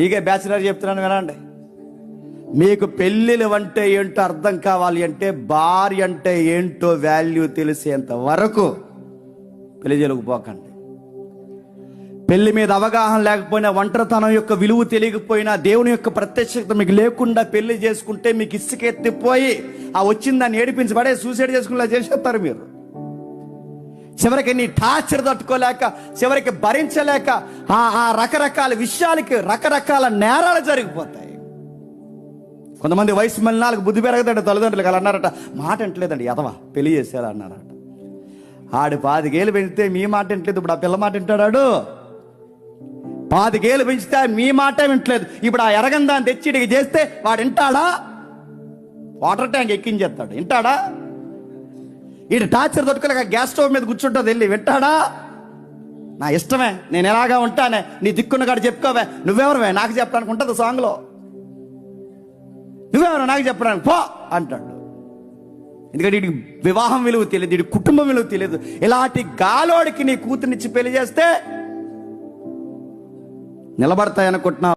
మీకే బ్యాచిలర్ చెప్తున్నాను వినండి. మీకు పెళ్ళిళ్ళు అంటే ఏంటో అర్థం కావాలి అంటే భార్య అంటే ఏంటో వాల్యూ తెలిసేంత వరకు పెళ్ళి పోకండి. పెళ్ళి మీద అవగాహన లేకపోయినా ఒంటరితనం యొక్క విలువ తెలియకపోయినా దేవుని యొక్క ప్రత్యక్షత మీకు లేకుండా పెళ్ళి చేసుకుంటే మీకు ఇసుకెత్తిపోయి ఆ వచ్చిన దాన్ని ఏడిపించిపడే సూసైడ్ చేసుకునేలా చేసేస్తారు మీరు. చివరికి నీ టార్చర్ తట్టుకోలేక చివరికి భరించలేక ఆ ఆ రకరకాల విషయాలకి రకరకాల నేరాలు జరిగిపోతాయి. కొంతమంది వయసు మళ్ళీ బుద్ధి పెరగదండి తల్లిదండ్రులకు అలా అన్నారట. మాట అంటలేదండి ఎదవా పెళ్ళి చేసేలా అన్నారట. ఆడు పాతికేళ్ళు పెంచితే మీ మాట వింటలేదు ఇప్పుడు ఆ పిల్ల మాట వింటాడాడు పాతికేళ్ళు పెంచితే మీ మాట వింటలేదు ఇప్పుడు ఆ ఎరగందాన్ని తెచ్చి చేస్తే వాడు వింటాడా? Water tank ఎక్కించేస్తాడు వింటాడా? ఇటు టార్చర్ దొరకలేక గ్యాస్ స్టవ్ మీద కూర్చుంటుంది వెళ్ళి వింటాడా? నా ఇష్టమే నేను ఎలాగా ఉంటానే నీ దిక్కున్న కాడ చెప్పుకోవే. నువ్వెవరువే? నాకు చెప్పడానికి ఉంటుంది సాంగ్లో. నువ్వెవరు? నాకు చెప్పడానికి పో అంటాడు. ఎందుకంటే వీడికి వివాహం విలువ తెలియదు వీడి కుటుంబం విలువ తెలియదు. ఇలాంటి గాలోడికి నీ కూతురునిచ్చి పెళ్ళి చేస్తే నిలబడతాయనుకుంటున్నావు?